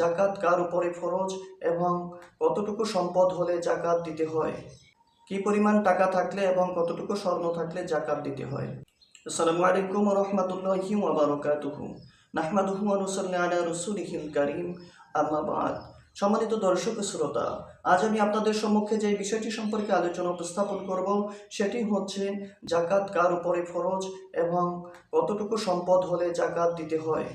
জাকাত কার উপরে ফরজ এবং কতটুকু সম্পদ হলে জাকাত দিতে হয়? কি পরিমাণ টাকা থাকলে এবং কতটুকু স্বর্ণ থাকলে জাকাত দিতে হয়? আসসালামু আলাইকুম রহমতুল্লাহি ওয়াবারাকাতুহু নাহমাদুহু ওয়া নুসাল্লি আলা রাসূলিহিল কারীম। আম্মা বাদ। সম্মানিত দর্শক শ্রোতা, আজ আমি আপনাদের সম্মুখে যে বিষয়টি সম্পর্কে আলোচনা উপস্থাপন করব, সেটি হচ্ছে জাকাত কার উপরে ফরজ এবং কতটুকু সম্পদ হলে জাকাত দিতে হয়।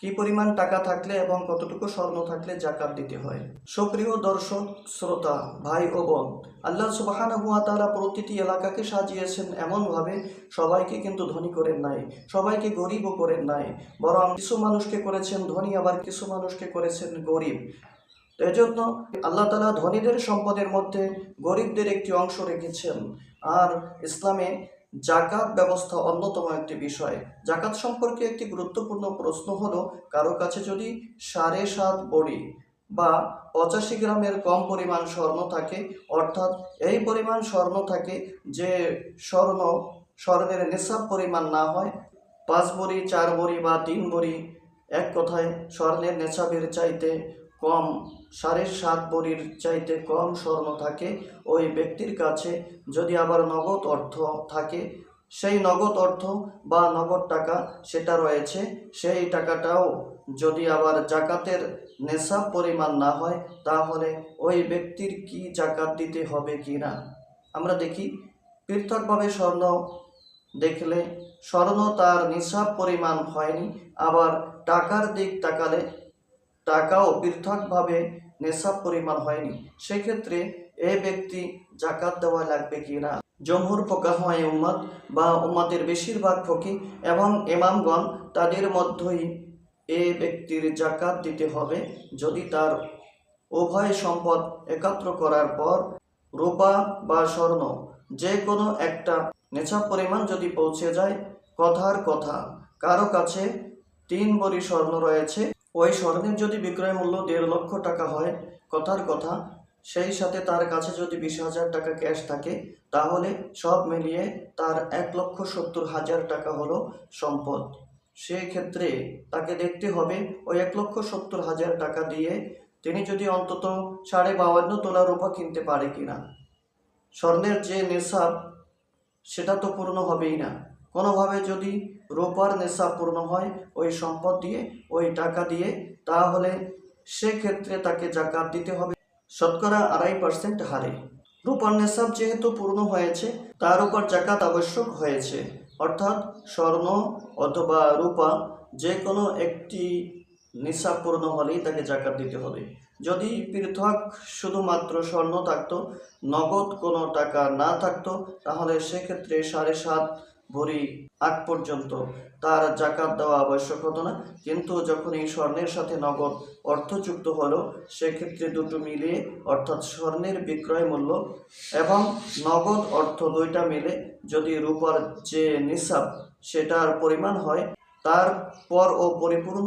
কি পরিমাণ টাকা থাকলে এবং কতটুকু স্বর্ণ থাকলে জাকাত দিতে হয়? সুপ্রিয় দর্শক, শ্রোতা, ভাই ও বোন, আল্লাহ সুবাহানা হুয়া তারা প্রতিটি এলাকাকে সাজিয়েছেন এমনভাবে সবাইকে কিন্তু ধনী করেন নাই, সবাইকে গরিবও করেন নাই, বরং কিছু মানুষকে করেছেন ধনী, আবার কিছু মানুষকে করেছেন গরিব। এজন্য আল্লাহ তালা ধনীদের সম্পদের মধ্যে গরিবদের একটি অংশ রেখেছেন। আর ইসলামে জাকাত ব্যবস্থা অন্যতম একটি বিষয়। জাকাত সম্পর্কে একটি গুরুত্বপূর্ণ প্রশ্ন হলো, কারও কাছে যদি সাড়ে সাত বড়ি বা পঁচাশি গ্রামের কম পরিমাণ স্বর্ণ থাকে, অর্থাৎ এই পরিমাণ স্বর্ণ থাকে যে স্বর্ণ, স্বর্ণের নিসাব পরিমাণ না হয়, পাঁচ বড়ি, চার বড়ি বা তিন বড়ি, এক কথায় স্বর্ণের নেশাবের চাইতে কম সাড়ে সাত বড়ির চাইতে কম স্বর্ণ থাকে। ওই ব্যক্তির কাছে যদি আবার নগদ অর্থ থাকে, সেই নগদ অর্থ বা নগদ টাকা সেটা রয়েছে, সেই টাকাটাও যদি আবার জাকাতের নেশাব পরিমাণ না হয়, তাহলে ওই ব্যক্তির কি জাকাত দিতে হবে কি না? আমরা দেখি, পৃথকভাবে স্বর্ণ দেখলে স্বর্ণ তার নিসাব পরিমাণ হয়নি, আবার টাকার দিক তাকালে টাকাও পৃথকভাবে নেশাব পরিমাণ হয়নি। সেক্ষেত্রে এ ব্যক্তি জাকাত দেওয়া লাগবে কি না? জমহুর ফোকাহায় উম্মাদ বা উম্মাদের বেশিরভাগ ফকি এবং ইমামগণ তাদের মধ্যেই এ ব্যক্তির জাকাত দিতে হবে যদি তার উভয় সম্পদ একত্র করার পর রূপা বা স্বর্ণ যে কোনো একটা নেশাব পরিমাণ যদি পৌঁছে যায়, কথার কথা। কারও কাছে তিন বড়ি স্বর্ণ রয়েছে ওই স্বর্ণের যদি বিক্রয় মূল্য দেড় লক্ষ টাকা হয়, কথার কথা, সেই সাথে তার কাছে যদি বিশ হাজার টাকা ক্যাশ থাকে, তাহলে সব মিলিয়ে তার এক লক্ষ সত্তর হাজার টাকা হলো সম্পদ। সেক্ষেত্রে তাকে দেখতে হবে, ওই এক লক্ষ সত্তর হাজার টাকা দিয়ে তিনি যদি অন্তত সাড়ে বাউান্ন তোলা রূপা কিনতে পারে কিনা। স্বর্ণের যে নেশাব, সেটা তো পূর্ণ হবেই না। কোনোভাবে যদি রূপার নেশা পূর্ণ হয়, ওই সম্পদ দিয়ে, ওই টাকা দিয়ে, তাহলে সেক্ষেত্রে তাকে জাকাত দিতে হবে। শতকরা আড়াই পার্সেন্ট হারে। রূপার নেশাব যেহেতু পূর্ণ হয়েছে, তার উপর জাকাত আবশ্যক হয়েছে। অর্থাৎ স্বর্ণ অথবা রূপা যে কোনো একটি নিসাব পূর্ণ হলেই তাকে জাকাত দিতে হবে। যদি পৃথক শুধুমাত্র স্বর্ণ থাকতো, নগদ কোনো টাকা না থাকতো, তাহলে সেক্ষেত্রে সাড়ে সাত ভরি আগ পর্যন্ত তার জাকাত দেওয়া আবশ্যক হতো না। কিন্তু যখন এই স্বর্ণের সাথে নগদ অর্থ যুক্ত হলো, সেক্ষেত্রে দুটো মিলিয়ে, অর্থাৎ স্বর্ণের বিক্রয় মূল্য এবং নগদ অর্থ দুইটা মিলে যদি রূপার যে নিসাব সেটার পরিমাণ হয় তারপর ও পরিপূর্ণ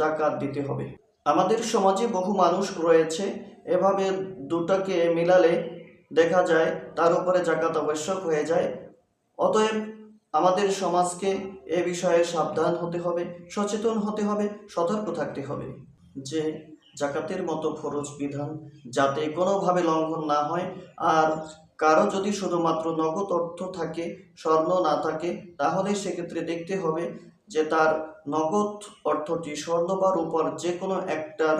জাকাত দিতে হবে। আমাদের সমাজে বহু মানুষ রয়েছে, এভাবে দুটাকে মিলালে দেখা যায় তার উপরে জাকাত আবশ্যক হয়ে যায়। অতএব আমাদের সমাজকে এ বিষয়ে সাবধান হতে হবে, সচেতন হতে হবে, সতর্ক থাকতে হবে যে জাকাতের মতো ফরজ বিধান যাতে কোনোভাবে লঙ্ঘন না হয় আর কারও যদি শুধুমাত্র নগদ অর্থ থাকে, স্বর্ণ না থাকে, তাহলে সেক্ষেত্রে দেখতে হবে যে তার নগদ অর্থটি স্বর্ণ বা রূপার যে কোনো একটার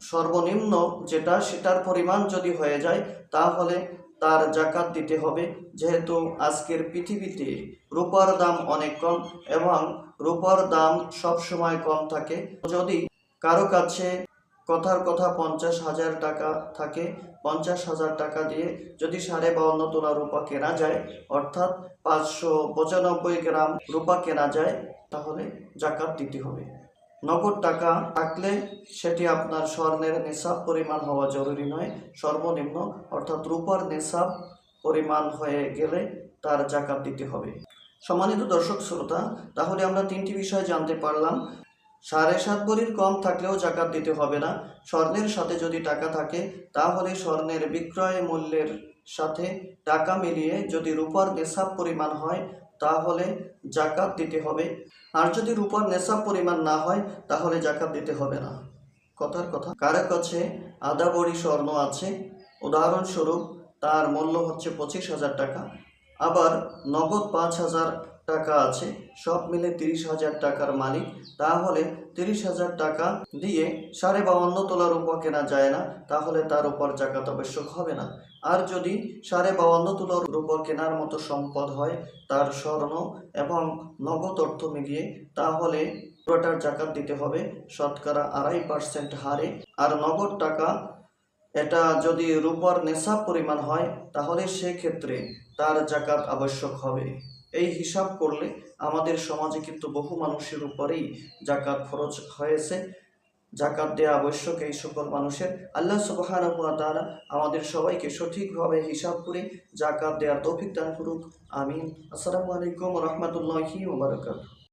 সর্বনিম্ন যেটা সেটার পরিমাণ যদি হয়ে যায়, তাহলে তার জাকাত দিতে হবে। যেহেতু আজকের পৃথিবীতে রূপার দাম অনেক কম এবং রূপার দাম সব সময় কম থাকে, যদি কারও কাছে কথার কথা পঞ্চাশ হাজার টাকা থাকে, পঞ্চাশ হাজার টাকা দিয়ে যদি সাড়ে বাউন্ন তোলা রূপা কেনা যায়, অর্থাৎ পাঁচশো পঁচানব্বই গ্রাম রূপা কেনা যায়, তাহলে জাকাত দিতে হবে। নগদ টাকা থাকলে সেটি আপনার স্বর্ণের নেশাব পরিমাণ হওয়া জরুরি নয়। সর্বনিম্ন, অর্থাৎ রূপার নেশাব পরিমাণ হয়ে গেলে তার জাকাত দিতে হবে। সম্মানিত দর্শক শ্রোতা, তাহলে আমরা তিনটি বিষয় জানতে পারলাম। সাড়ে সাত ভরির কম থাকলেও জাকাত দিতে হবে না। স্বর্ণের সাথে যদি টাকা থাকে, তাহলে স্বর্ণের বিক্রয় মূল্যের সাথে টাকা মিলিয়ে যদি রূপার নেশাব পরিমাণ হয়, তাহলে জাকাত দিতে হবে। আর যদি রূপার নেশাব পরিমাণ না হয়, তাহলে জাকাত দিতে হবে না। কথার কথা। কারও কাছে আধা বড়ি স্বর্ণ আছে, উদাহরণস্বরূপ তার মূল্য হচ্ছে পঁচিশ হাজার টাকা। আবার নগদ পাঁচ হাজার টাকা আছে, সব মিলে তিরিশ হাজার টাকার মালিক। তাহলে তিরিশ হাজার টাকা দিয়ে সাড়ে বাউন্ন তোলার উপর কেনা যায় না, তাহলে তার উপর জাকাত আবশ্যক হবে না। আর যদি সাড়ে বাউন্ন তোলার উপর কেনার মতো সম্পদ হয় তার স্বর্ণ এবং নগদ অর্থ মিলিয়ে, তাহলে পুরোটার জাকাত দিতে হবে। শতকরা আড়াই পার্সেন্ট হারে। আর নগদ টাকা, এটা যদি রূপার নেশা পরিমাণ হয়, তাহলে সেক্ষেত্রে তার জাকাত আবশ্যক হবে। এই হিসাব করলে আমাদের সমাজে কিন্তু বহু মানুষের উপরেই জাকাত খরচ হয়েছে। জাকাত দেওয়া আবশ্যক এই সকল মানুষের। আল্লাহ সুবহানাহু দ্বারা আমাদের সবাইকে সঠিকভাবে হিসাব করে জাকাত দেওয়ার তৌফিক দান করুক। আমিন। আসসালামু আলাইকুম রহমতুল্লাহি ওবরাকাতু